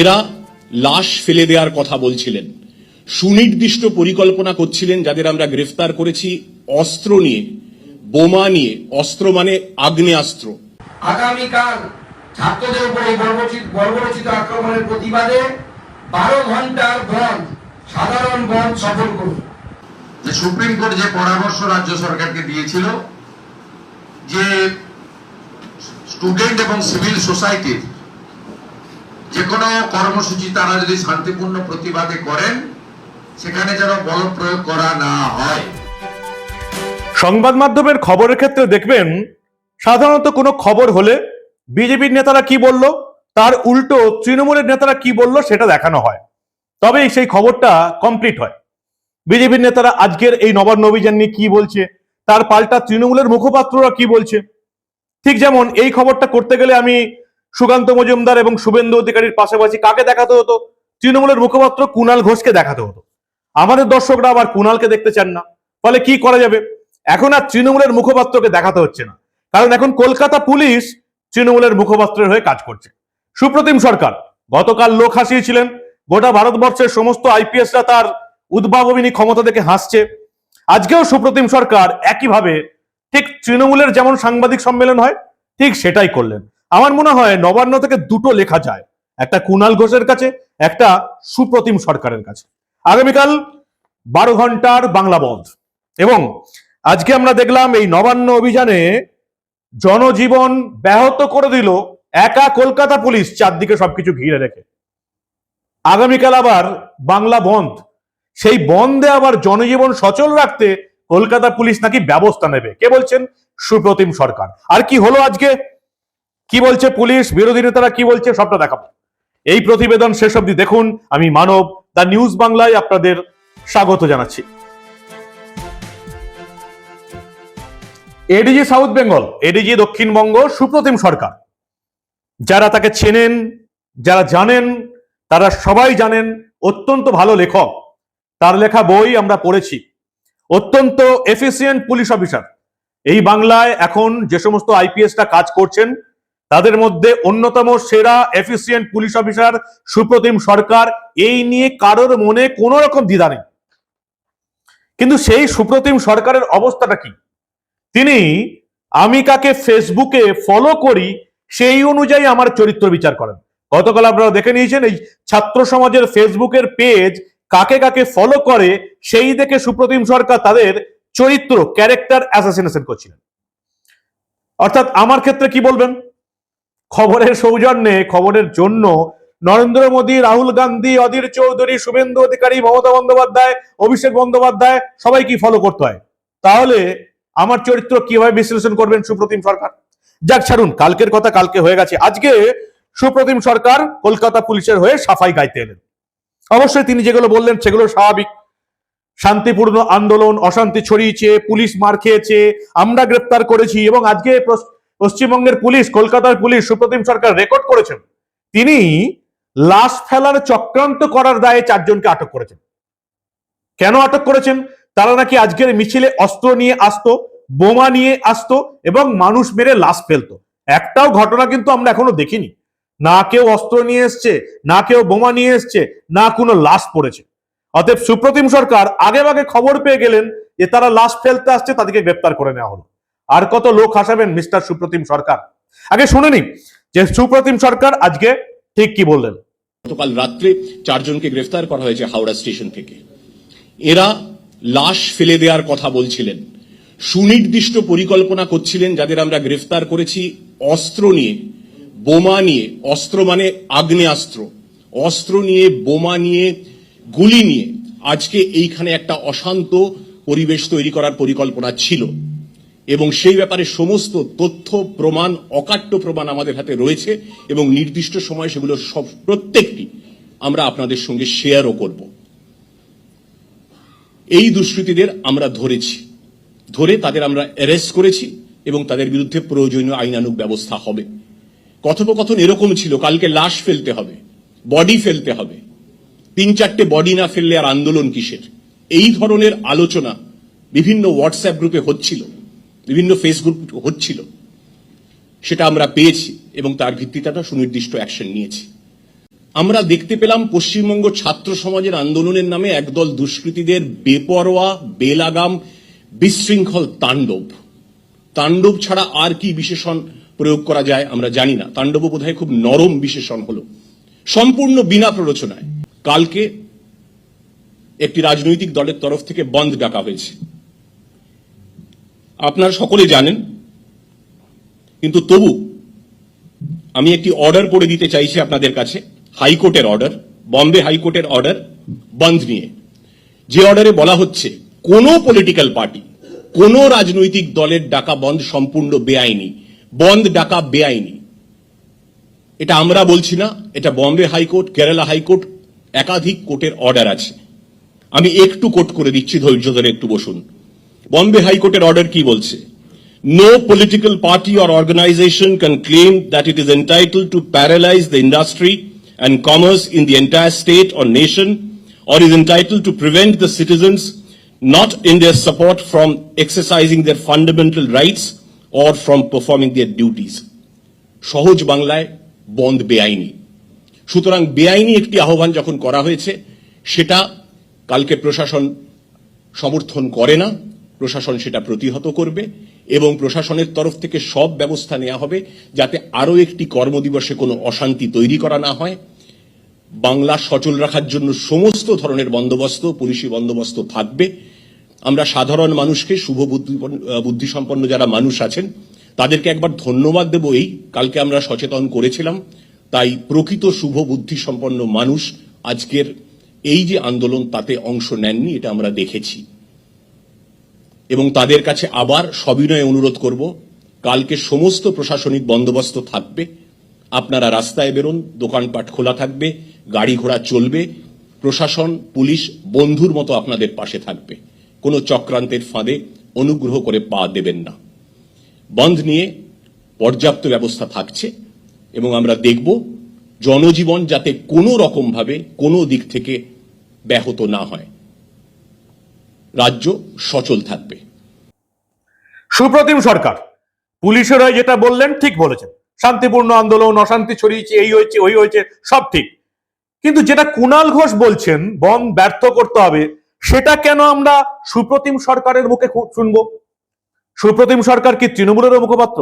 এরা লাশ ফেলে দেওয়ার কথা বলছিলেন। সুনির্দিষ্ট পরিকল্পনা করছিলেন যাদের আমরা গ্রেফতার করেছি অস্ত্র নিয়ে বোমা নিয়ে অস্ত্র মানে আগ্নেয়াস্ত্র। আগামীকাল ছাত্রদের উপর বর্বরচিত বর্বরচিত আক্রমণের প্রতিবাদে বারো ঘণ্টার বন্ধ সাধারণ বন্ধ সফল করুন। যে সুপ্রিম কোর্ট যে পরামর্শ রাজ্য সরকারকে দিয়েছিল যে স্টুডেন্ট এবং সিভিল সোসাইটির কোনো কর্মসূচি তারা যদি শান্তিপূর্ণ প্রতিবাদে করেন, সেখানে যেন বল প্রয়োগ করা না হয়। সংবাদ মাধ্যমের খবরের ক্ষেত্রে দেখবেন, সাধারণত কোনো খবর হলে বিজেপির নেতারা কি বলল, তার উল্টো তৃণমূলের নেতারা কি বলল সেটা দেখানো হয়। তবেই সেই খবরটা কমপ্লিট হয়। বিজেপির নেতারা আজকের এই নবান্ন অভিযান নিয়ে কি বলছে, তার পাল্টা তৃণমূলের মুখপাত্ররা কি বলছে, ঠিক যেমন এই খবরটা করতে গেলে আমি সুকান্ত মজুমদার এবং শুভেন্দু অধিকারীর পাশাপাশি কাকে দেখাতে হতো? তৃণমূলের মুখপাত্র কুণাল ঘোষকে দেখাতে হতো। আমাদের দর্শকরা আবার কুণালকে দেখতে চান না। ফলে কি করা যাবে? এখন আর তৃণমূলের মুখপাত্রকে দেখাতে হচ্ছে না। কারণ এখন কলকাতা পুলিশ তৃণমূলের মুখপাত্রের হয়ে কাজ করছে। সুপ্রতিম সরকার, গতকাল লোক হাসিয়েছিলেন। গোটা ভারতবর্ষের সমস্ত আইপিএসরা তার উদ্ভাবনী ক্ষমতা দেখে হাসছে। আজকেও সুপ্রতিম সরকার একইভাবে ঠিক তৃণমূলের যেমন সাংবাদিক সম্মেলন হয়, ঠিক সেটাই করলেন। আমার মনে হয় নবান্ন থেকে দুটো লেখা যায়। একটা কুণাল ঘোষের কাছে, একটা সুপ্রতিম সরকারের কাছে। আগামীকাল বারো ঘণ্টার বাংলা বন্ধ। এবং আজকে আমরা দেখলাম এই নবান্ন অভিযানে জনজীবন ব্যাহত করে দিল একা কলকাতা পুলিশ, চারদিকে সবকিছু ঘিরে রেখে। আগামীকাল আবার বাংলা বন্ধ। সেই বন্ধে আবার জনজীবন সচল রাখতে কলকাতা পুলিশ নাকি ব্যবস্থা নেবে, কে বলছেন? সুপ্রতিম সরকার। আর কি হলো আজকে? কি বলছে পুলিশ, বিরোধী নেতারা কি বলছে, সবটা দেখাবো। এই প্রতিবেদন শেষ অবধি দেখুন। আমি মানব দ্য নিউজ বাংলায় আপনাদের স্বাগত জানাচ্ছি। এডিজি সাউথ বেঙ্গল, এডিজি দক্ষিণবঙ্গ, সুপ্রতিম সরকার। যারা তাকে চেনেন, যারা জানেন, তারা সবাই জানেন, অত্যন্ত ভালো লেখক। তার লেখা বই আমরা পড়েছি। অত্যন্ত এফিসিয়েন্ট পুলিশ অফিসার এই বাংলায় এখন যে সমস্ত আইপিএসটা কাজ করছেন তাদের মধ্যে অন্যতম সেরা efficient police officer Supratim Sarkar, এই নিয়ে কারোর মনে কোনো রকম দ্বিধা নেই। কিন্তু সেই সুপ্রতিম সরকারের অবস্থাটা কি? তিনি আমি কাকে ফেসবুকে ফলো করি, সেই অনুযায়ী আমার চরিত্র বিচার করেন। গতকাল আপনারা দেখে নিয়েছেন এই ছাত্র সমাজের ফেসবুকের পেজ কাকে কাকে ফলো করে, সেই দেখে সুপ্রতিম সরকার তাদের চরিত্র ক্যারেক্টার অ্যাসাসিনেশন করছিলেন। অর্থাৎ আমার ক্ষেত্রে কি বলবেন? খবরের সৌজন্যে, খবরের জন্য। নরেন্দ্র মোদী, রাহুল গান্ধী, অধীর চৌধুরী, শুভেন্দু অধিকারী, মমতা বন্দ্যোপাধ্যায়, অভিষেক বন্দ্যোপাধ্যায়, সবাই কি ফলো করতে হয়? তাহলে আমার চরিত্র কীভাবে বিশ্লেষণ করবেন সুপ্রতিম সরকার? যাক, ছাড়ুন, কালকের কথা কালকে হয়ে গেছে। আজকে সুপ্রতিম সরকার কলকাতা পুলিশের হয়ে সাফাই গাইতে এলেন। অবশ্যই তিনি যেগুলো বললেন সেগুলো স্বাভাবিক। শান্তিপূর্ণ আন্দোলন, অশান্তি ছড়িয়েছে, পুলিশ মার খেয়েছে, আমরা গ্রেপ্তার করেছি এবং আজকে পশ্চিমবঙ্গের পুলিশ, কলকাতার পুলিশ, সুপ্রতিম সরকার রেকর্ড করেছেন। তিনি লাশ ফেলার চক্রান্ত করার দায়ে চারজনকে আটক করেছেন। কেন আটক করেছেন? তারা নাকি আজকের মিছিলে অস্ত্র নিয়ে আসতো, বোমা নিয়ে আসতো এবং মানুষ মেরে লাশ ফেলতো। একটাও ঘটনা কিন্তু আমরা এখনও দেখিনি। না কেউ অস্ত্র নিয়ে এসছে, না কেউ বোমা নিয়ে এসছে, না কোনো লাশ পড়েছে। অতএব সুপ্রতিম সরকার আগে ভাগে খবর পেয়ে গেলেন যে তারা লাশ ফেলতে আসছে, তাদেরকে গ্রেপ্তার করে নেওয়া হলো। আর কত লোক হাসাবেন, মিস্টার সুপ্রতিম সরকার? আগে শুনে নিন যে সুপ্রতিম সরকার আজকে ঠিক কি বললেন? গতকাল রাত্রে চারজনকে গ্রেফতার করা হয়েছে হাওড়া স্টেশন থেকে। এরা লাশ ফেলে দেওয়ার কথা বলছিলেন। সুনির্দিষ্ট পরিকল্পনা করছিলেন যাদের আমরা গ্রেফতার করেছি অস্ত্র নিয়ে, বোমা নিয়ে, অস্ত্র মানে আগ্নেয়াস্ত্র। অস্ত্র নিয়ে, বোমা নিয়ে, গুলি নিয়ে। আজকে এইখানে একটা অশান্ত পরিবেশ তৈরি করার পরিকল্পনা ছিল। এবং সেই ব্যাপারে সমস্ত তথ্য, প্রমাণ, অকাট্য প্রমাণ আমাদের হাতে রয়েছে এবং নির্দিষ্ট সময় সেগুলো সব প্রত্যেকটি আমরা আপনাদের সঙ্গে শেয়ারও করব। এই দুষ্কৃতীদের আমরা ধরেছি। ধরে তাদের আমরা অ্যারেস্ট করেছি এবং তাদের বিরুদ্ধে প্রয়োজনীয় আইনানুগ ব্যবস্থা হবে। কথোপকথন এরকম ছিল, কালকে লাশ ফেলতে হবে বডি ফেলতে হবে। তিন চারটে বডি না ফেললে আর আন্দোলন কিসের? এই ধরনের আলোচনা বিভিন্ন হোয়াটসঅ্যাপ গ্রুপে হচ্ছিল। বিভিন্ন ফেসবুক হচ্ছিল। সেটা আমরা পেয়েছি এবং তার ভিত্তিতে একটা সুনির্দিষ্ট অ্যাকশন নিয়েছি। আমরা দেখতে পেলাম পশ্চিমবঙ্গ ছাত্র সমাজের আন্দোলনের নামে একদল দুষ্কৃতীদের বেপরোয়া, বেলাগাম, বিশৃঙ্খল তাণ্ডব। তাণ্ডব ছাড়া আর কি বিশেষণ প্রয়োগ করা যায় আমরা জানি না। তাণ্ডব বোধহয় খুব নরম বিশেষণ হলো। সম্পূর্ণ বিনা প্ররোচনায়। কালকে একটি রাজনৈতিক দলের তরফ থেকে বন্ধ ডাকা হয়েছে। আপনারা সকলে জানেন, কিন্তু তবু আমি একটি অর্ডার করে দিতে চাইছি আপনাদের কাছে, হাইকোর্টের অর্ডার, বম্বে হাইকোর্টের অর্ডার বন্ধ নিয়ে। যে অর্ডারে বলা হচ্ছে, কোনো পলিটিক্যাল পার্টি কোনো রাজনৈতিক দলের ডাকা বন্ধ সম্পূর্ণ বেআইনি বন্ধ ডাকা বেআইনি। এটা আমরা বলছি না, এটা বম্বে হাইকোর্ট, কেরালা হাইকোর্ট, একাধিক কোর্টের অর্ডার আছে। আমি একটু কোট করে দিচ্ছি, ধৈর্য ধরে একটু বসুন। বম্বে হাইকোর্টের অর্ডার কি বলছে No political party or organization can claim that it is entitled to paralyze the industry and commerce in the entire state or nation or is entitled to prevent the citizens not in their support from exercising their fundamental rights or from performing their duties. সহজ বাংলায় বন্ধ বেআইনি সুতরাং বেআইনি একটি আহ্বান যখন করা হয়েছে সেটা কালকে প্রশাসন সমর্থন করে না প্রশাসন সেটা প্রতিহত করবে এবং প্রশাসনের তরফ থেকে সব ব্যবস্থা নেওয়া হবে যাতে আরও একটি কর্মদিবসে কোনো অশান্তি তৈরি করা না হয়। বাংলা সচল রাখার জন্য সমস্ত ধরনের বন্দোবস্ত, পুলিশি বন্দোবস্ত থাকবে। আমরা সাধারণ মানুষকে, শুভ বুদ্ধি বুদ্ধিসম্পন্ন যারা মানুষ আছেন, তাদেরকে একবার ধন্যবাদ দেব এই। কালকে আমরা সচেতন করেছিলাম, তাই প্রকৃত শুভ বুদ্ধিসম্পন্ন মানুষ আজকের এই যে আন্দোলন, তাতে অংশ নেননি, এটা আমরা দেখেছি। এবং তাদের কাছে আবার সবিনয়ে অনুরোধ করব, কালকে সমস্ত প্রশাসনিক বন্দোবস্ত থাকবে, আপনারা রাস্তায় বেরোন, দোকানপাট খোলা থাকবে, গাড়ি ঘোড়া চলবে, প্রশাসন, পুলিশ, বন্ধুর মতো আপনাদের পাশে থাকবে। কোনো চক্রান্তের ফাঁদে অনুগ্রহ করে পা দেবেন না। বন্ধ নিয়ে পর্যাপ্ত ব্যবস্থা থাকছে এবং আমরা দেখব জনজীবন যাতে কোনো রকমভাবে কোনো দিক থেকে ব্যাহত না হয়। রাজ্য সচল থাকবে। সুপ্রতিম সরকার পুলিশেরা যেটা বললেন ঠিক বলেছেন। শান্তিপূর্ণ আন্দোলন, অশান্তি ছড়িয়েছে, এই হয়েছে, ওই হয়েছে, সব ঠিক। কিন্তু যেটা কুণাল ঘোষ বলছেন, বন ব্যর্থ করতে হবে, সেটা কেন আমরা সুপ্রতিম সরকারের মুখে শুনব? সুপ্রতিম সরকার কি তৃণমূলের মুখপাত্র?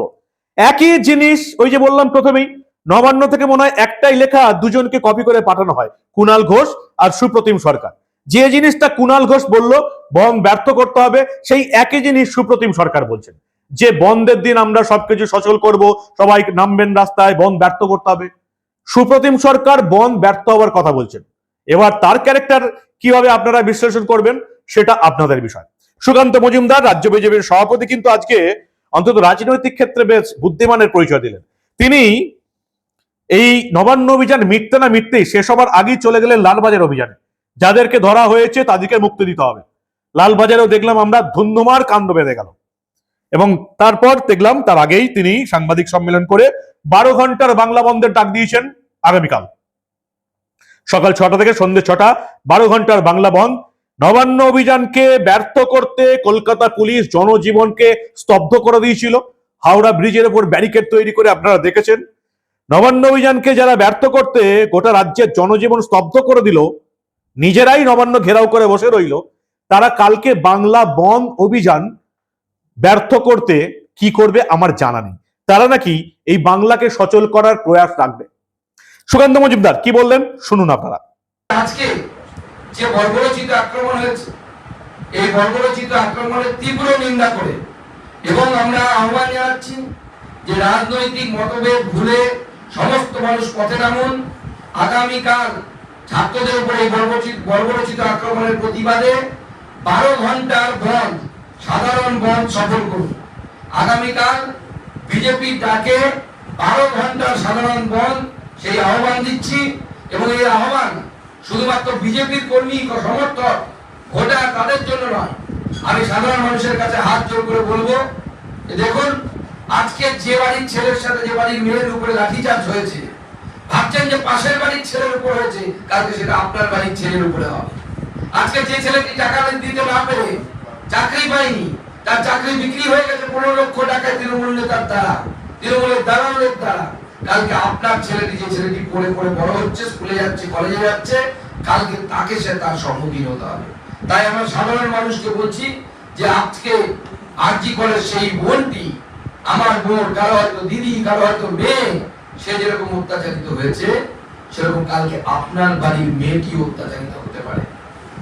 একই জিনিস, ওই যে বললাম প্রথমেই, নবান্ন থেকে মনে হয় একটাই লেখা, দুজনকে কপি করে পাঠানো হয়, কুণাল ঘোষ আর সুপ্রতিম সরকার। যে জিনিসটা কুণাল ঘোষ বলল বন ব্যর্থ করতে হবে, সেই একই জিনিস সুপ্রতিম সরকার বলছেন। যে বন্ধের দিন আমরা সবকিছু সচল করব, সবাই নামবেন রাস্তায়, বন ব্যর্থ করতে হবে। সুপ্রতিম সরকার বন ব্যর্থ হওয়ার কথা বলছেন। এবার তার ক্যারেক্টার কীভাবে আপনারা বিশ্লেষণ করবেন, সেটা আপনাদের বিষয়। সুকান্ত মজুমদার, রাজ্য বিজেপির সভাপতি কিন্তু আজকে অন্তত রাজনৈতিক ক্ষেত্রে বেশ বুদ্ধিমানের পরিচয় দিলেন। তিনি এই নবান্ন অভিযান মিটতে না মিটতেই শেষ হবার আগেই চলে গেলেন লালবাজার অভিযানে। যাদেরকে ধরা হয়েছে তাদেরকে মুক্তি দিতে হবে। লালবাজারেও দেখলাম আমরা ধুন্ধুমার কাণ্ড বেঁধে গেল। এবং তারপর দেখলাম তার আগেই তিনি সাংবাদিক সম্মেলন করে বারো ঘণ্টার বাংলা বন্ধের ডাক দিয়েছেন আগামীকাল। সকাল ছটা থেকে সন্ধ্যে ছটা, বারো ঘণ্টার বাংলা বন্ধ। নবান্ন অভিযানকে ব্যর্থ করতে কলকাতা পুলিশ জনজীবনকে স্তব্ধ করে দিয়েছিল। হাওড়া ব্রিজের উপর ব্যারিকেড তৈরি করে আপনারা দেখেছেন। নবান্ন অভিযানকে যারা ব্যর্থ করতে গোটা রাজ্যের জনজীবন স্তব্ধ করে দিল নিজেরাই নবান্ন ঘেরাও করে বসে রইল। তারা কালকে বাংলা বন্ধ অভিযান ব্যর্থ করতে কি করবে আমার জানা নেই। তারা নাকি এই বাংলাকে সচল করার প্রয়াস রাখবে। সুকান্ত মজুমদার, কি বললেন? শুনুন আপনারা। আজকে যে বর্বরচিত আক্রমণ হয়েছে, এই বর্বরচিত আক্রমণের তীব্র নিন্দা করে এবং আমরা আহ্বান জানাচ্ছি যে রাজনৈতিক মতভেদ ভুলে সমস্ত মানুষ পথে নামুন। আগামীকাল ছাত্রদের উপরে বর্বরচিত আক্রমণের প্রতিবাদে বারো ঘণ্টার বন্ধ, সাধারণ বন্ধ সফল করুন। আগামীকাল বিজেপির ডাকে বারো ঘণ্টার সাধারণ বন্ধ, সেই আহ্বান দিচ্ছি এবং এই আহ্বান শুধুমাত্র বিজেপির কর্মী সমর্থক, ভোটার তাদের জন্য নয়, আমি সাধারণ মানুষের কাছে হাত জোর করে বলব দেখুন, আজকে যে বাড়ির ছেলের সাথে যে বাড়ির মেয়ের উপরে লাঠিচার্জ হয়েছে ভাবছেন যে পাশের বাড়ির ছেলের উপর হয়েছে, কালকে সেটা আপনার বাড়ির ছেলের উপরে হবে। আজকে যে ছেলেটি টাকা দিতে না পেরে চাকরি পায়নি, তার চাকরি বিক্রি হয়ে গেছে পনেরো লক্ষ টাকায় তৃণমূল নেতার দ্বারা, তৃণমূলের দালালের দ্বারা। কালকে আপনার ছেলেটি যে ছেলেটি পড়ে পড়ে বড় হচ্ছে, স্কুলে যাচ্ছে, কলেজে যাচ্ছে, কালকে তাকে সে তার সম্মুখীন হতে হবে। তাই আমরা সাধারণ মানুষকে বলছি যে আজকে আরজি করে সেই বোনটি আমার বোন, কারও হয়তো দিদি, কারও হয়তো মেয়ে সে যেরকম অত্যাচারিত হয়েছে, সেরকম কালকে আপনার বাড়ির মেয়েটি অত্যাচারিত হতে পারে।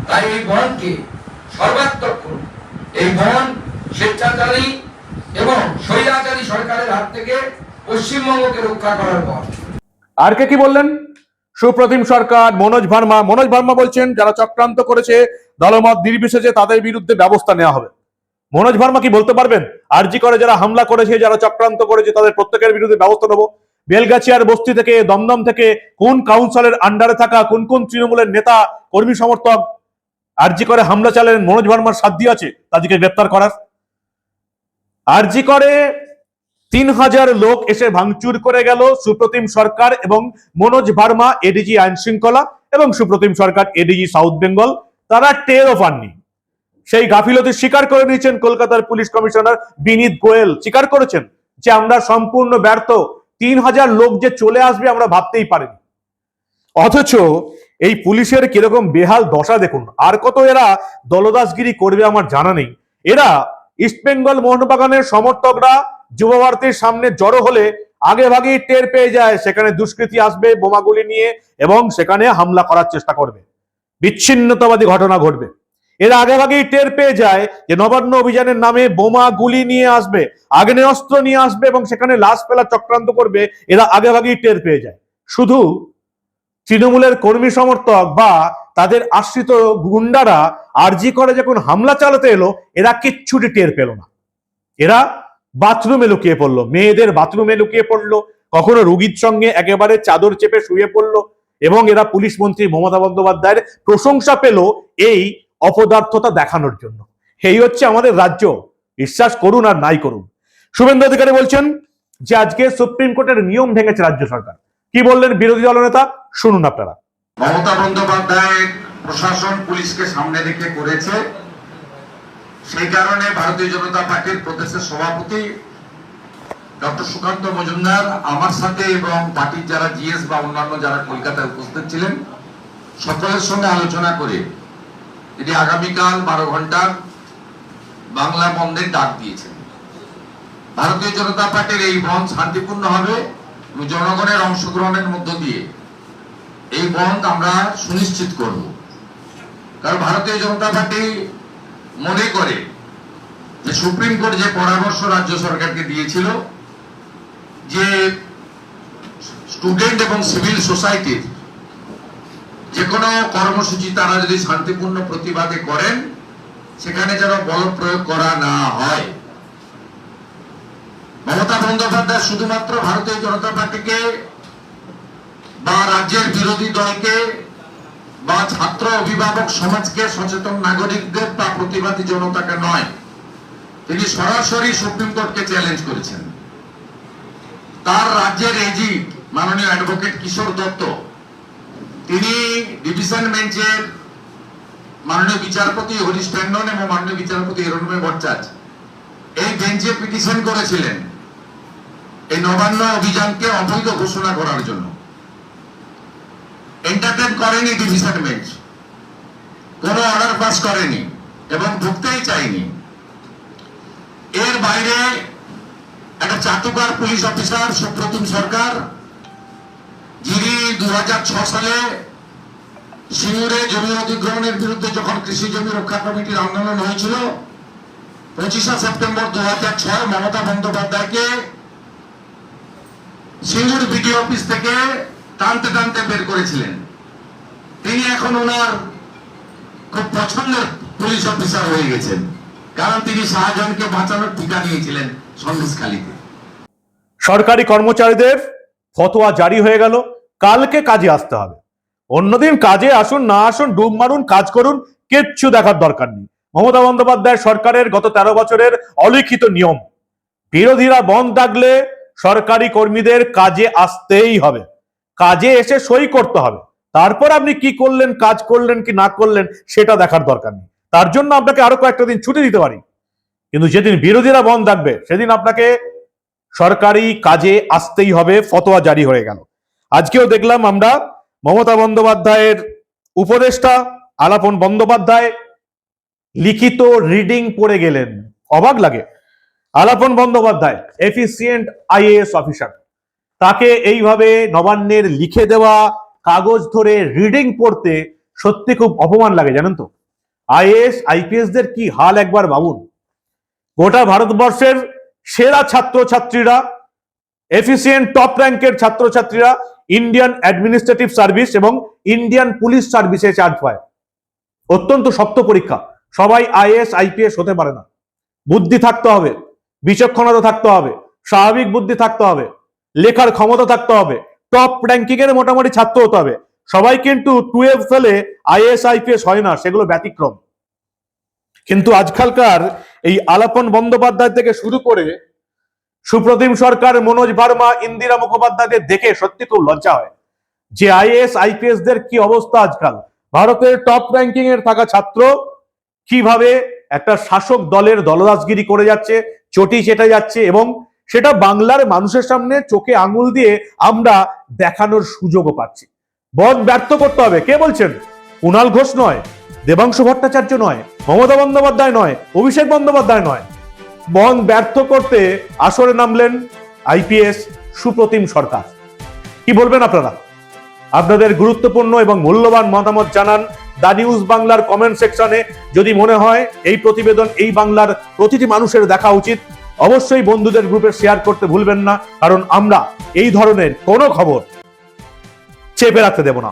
তাই এই বনকে সর্বাত্মক এই বন স্বেচ্ছাচারী এবং স্বৈরাচারী সরকারের হাত থেকে পশ্চিমবঙ্গকে রক্ষা করার পর আর কে কি বললেন? সুপ্রতিম সরকার, মনোজ ভার্মা। মনোজ ভার্মা বলছেন, যারা চক্রান্ত করেছে, দলমত নির্বিশেষে তাদের বিরুদ্ধে ব্যবস্থা নেওয়া হবে। মনোজ ভার্মা কি বলতে পারবেন? আরজি করে যারা হামলা করেছে, যারা চক্রান্ত করেছে, তাদের প্রত্যেকের বিরুদ্ধে ব্যবস্থা নেব। বেলগাছিয়ার বস্তি থেকে, দমদম থেকে কোন কাউন্সিলের আন্ডারে থাকা, কোন কোন তৃণমূলের নেতা, কর্মী সমর্থক, আরজি করে হামলা চালেন মনোজ ভার্মার সাধ্য আছে, তাদেরকে গ্রেপ্তার করার। আরজি করে তিন হাজার লোক এসে ভাঙচুর করে গেল, সুপ্রতিম সরকার এবং মনোজ ভার্মা এডিজি আইন শৃঙ্খলা এবং Supratim Sarkar ADG south Bengal তারা টেরও পাননি। সেই গাফিলতি স্বীকার করে নিয়েছেন কলকাতার পুলিশ কমিশনার বিনীত গোয়েল। স্বীকার করেছেন যে আমরা সম্পূর্ণ ব্যর্থ তিন হাজার লোক যে চলে আসবে আমরা ভাবতেই পারিনি। অথচ এই পুলিশের কীরকম বেহাল দশা দেখুন। আর কত এরা দলদাসগিরি করবে আমার জানা নেই। এরা ইস্টবেঙ্গল মোহনবাগানের সমর্থকরা যুব ভারতীর সামনে জড়ো হলে আগে ভাগেই টের পেয়ে যায়, সেখানে দুষ্কৃতী আসবে বোমাগুলি নিয়ে এবং সেখানে হামলা করার চেষ্টা করবে। বিচ্ছিন্নতাবাদী ঘটনা ঘটবে। এরা আগে ভাগেই টের পেয়ে যায় যে নবান্ন অভিযানের নামে বোমা গুলি নিয়ে আসবে আগ্নেয়াস্ত্র নিয়ে আসবে এবং সেখানে লাশ ফেলা চক্রান্ত করবে, এরা আগে ভাগেই টের পেয়ে যায়। শুধু তৃণমূলের কর্মী সমর্থক বা তাদের আশ্রিত গুন্ডারা আরজি করে যখন হামলা চালাতে এলো, এরা কিচ্ছুটি টের পেল না। এরা বাথরুমে লুকিয়ে পড়ল, মেয়েদের বাথরুমে লুকিয়ে পড়ল, কখনো রুগীর সঙ্গে একেবারে চাদর চেপে শুয়ে পড়ল এবং এরা পুলিশ মন্ত্রী মমতা বন্দ্যোপাধ্যায়ের প্রশংসা পেল, এই অপদার্থতা দেখানোর জন্য। এই হচ্ছে আমাদের রাজ্য। বিশ্বাস করুন আর নাই করুন। শুভেন্দু অধিকারী বলছেন যে আজকে সুপ্রিম কোর্টের নিয়ম ভেঙেছে রাজ্য সরকার। কি বললেন বিরোধী দলনেতা? শুনুন আপনারা। মমতা বন্দ্যোপাধ্যায় প্রশাসন পুলিশকে সামনে রেখে করেছে। সেই কারণে ভারতীয় জনতা পার্টির প্রদেশের সভাপতি ডক্টর সুকান্ত মজুমদার, আমার সাথে এবং পার্টির যারা জিএস বা অন্যান্য যারা কলকাতায় উপস্থিত ছিলেন, সকলের সঙ্গে আলোচনা করে তিনি আগামীকাল বারো ঘণ্টা বাংলা বন্ধের ডাক দিয়েছেন ভারতীয় জনতা পার্টির এই বন্ধ শান্তিপূর্ণ হবে এবং জনগণের অংশগ্রহণের মধ্য দিয়ে এই বন্ধ আমরা সুনিশ্চিত করব। কারণ ভারতীয় জনতা পার্টি মনে করে যে সুপ্রিম কোর্ট যে পরামর্শ রাজ্য সরকারকে দিয়েছিল যে স্টুডেন্ট এবং সিভিল সোসাইটির যে কোনো কর্মসূচি তারা যদি শান্তিপূর্ণ প্রতিবাদে করেন, সেখানে যেন বল প্রয়োগ করা না হয়। মমতা বন্দ্যোপাধ্যায় শুধুমাত্র ভারতীয় জনতা পার্টিকে বা রাজ্যের বিরোধী দলকে বা ছাত্র অভিভাবক সমাজকে সচেতন নাগরিকদের বা প্রতিবাদী জনতাকে নয়, তিনি সরাসরি সুপ্রিম কোর্টকে চ্যালেঞ্জ করেছেন। তার রাজ্যের এজি মাননীয় অ্যাডভোকেট কিশোর দত্ত তিনি ডিভিশন বেঞ্চের মাননীয় বিচারপতি হরিশ ট্যান্ডন এবং মাননীয় বিচারপতি হিরণময় এই বেঞ্চে পিটিশন করেছিলেন এই নবান্ন অভিযানকে অবৈধ ঘোষণা করার জন্য। এন্টারটেন করেনি ডিভিশন বেঞ্চ। কোন অর্ডার পাস করেনি এবং ঢুকতেই চায়নি এর বাইরে একটা চাটুকার পুলিশ অফিসার সুপ্রতিম সরকার যিনি দু সালে সিঙ্গুরে জমি অধিগ্রহণের বিরুদ্ধে যখন কৃষি জমি রক্ষা কমিটির আন্দোলন হয়েছিল, পঁচিশে সেপ্টেম্বর দু হাজার ছয় মমতা বন্দ্যোপাধ্যায়কে সিঙ্গুর বিডিও অফিস থেকে টানতে টানতে বের করেছিলেন। তিনি এখন ওনার খুব পছন্দের পুলিশ অফিসার হয়ে গেছেন, কারণ তিনি শাহজাহানকে বাঁচানোর টিকা নিয়েছিলেন সন্দেশখালীতে। সরকারি কর্মচারীদের ফতোয়া জারি হয়ে গেল, কালকে কাজে আসতে হবে। অন্যদিন কাজে আসুন, না আসুন, ডুব মারুন, কাজ করুন, কিচ্ছু দেখার দরকার নেই। মমতা বন্দ্যোপাধ্যায় সরকারের গত তেরো বছরের অলিখিত নিয়ম। বিরোধীরা বন্ধ ডাকলে সরকারি কর্মীদের কাজে আসতেই হবে। কাজে এসে সই করতে হবে। তারপর আপনি কি করলেন, কাজ করলেন কি না করলেন, সেটা দেখার দরকার নেই। তার জন্য আপনাকে আরও কয়েকটা দিন ছুটি দিতে পারি। কিন্তু যেদিন বিরোধীরা বন্ধ থাকবে, সেদিন আপনাকে সরকারি কাজে আসতেই হবে, ফতোয়া জারি হয়ে গেল। আজকেও দেখলাম আমরা মমতা বন্দ্যোপাধ্যায়ের উপদেষ্টা আলাপন বন্দ্যোপাধ্যায় লিখিত রিডিং পড়ে গেলেন। অবাক লাগে। Alapan Bandyopadhyay efficient IAS officer তাকে এইভাবে নবান্নের লিখে দেওয়া, কাগজ ধরে রিডিং পড়তে সত্যি খুব অপমান লাগে, জানেন তো? আইএএস আইপিএস দের কি হাল একবার ভাবুন। গোটা ভারতবর্ষের সেরা ছাত্রছাত্রীরা এফিসিয়েন্ট টপ র্যাঙ্কের ছাত্রছাত্রীরা ইন্ডিয়ান অ্যাডমিনিস্ট্রেটিভ সার্ভিস এবং ইন্ডিয়ান পুলিশ সার্ভিসে চার্জ পায়। অত্যন্ত শক্ত পরীক্ষা। সবাই আইএস আইপিএস হতে পারে না। বুদ্ধি থাকতে হবে, বিচক্ষণতা থাকতে হবে, স্বাভাবিক বুদ্ধি থাকতে হবে, লেখার ক্ষমতা থাকতে হবে টপ র্যাঙ্কিং এর মোটামুটি ছাত্র হতে হবে। সবাই কিন্তু টুয়েলভ ফেলে আইএস আইপিএস হয় না, সেগুলো ব্যতিক্রম। কিন্তু আজকালকার এই আলাপন বন্দ্যোপাধ্যায় থেকে শুরু করে সুপ্রতিম সরকার, মনোজ ভার্মা, ইন্দিরা মুখোপাধ্যায়দের দেখে সত্যি খুব লজ্জা হয়। যে আইএস আইপিএস দের কি অবস্থা আজকাল? ভারতের টপ র্যাঙ্কিং এর থাকা ছাত্র কীভাবে একটা শাসক দলের দলদাসগিরি করে যাচ্ছে, চটি চেটে যাচ্ছে এবং সেটা বাংলার মানুষের সামনে চোখে আঙুল দিয়ে আমরা দেখানোর সুযোগও পাচ্ছি। বধ ব্যর্থ করতে হবে। কে বলছেন? কুণাল ঘোষ নয়। দেবাংশু ভট্টাচার্য নয়, মমতা বন্দ্যোপাধ্যায় নয়, অভিষেক বন্দ্যোপাধ্যায় নয়। বন ব্যর্থ করতে আসরে নামলেন আইপিএস সুপ্রতিম সরকার। কি বলবেন আপনারা? আপনাদের গুরুত্বপূর্ণ এবং মূল্যবান মতামত জানান দা নিউজ বাংলার কমেন্ট সেকশনে। যদি মনে হয় এই প্রতিবেদন, এই বাংলার প্রতিটি মানুষের দেখা উচিত, অবশ্যই বন্ধুদের গ্রুপে শেয়ার করতে ভুলবেন না, কারণ আমরা এই ধরনের কোনো খবর চেপে রাখতে দেব না।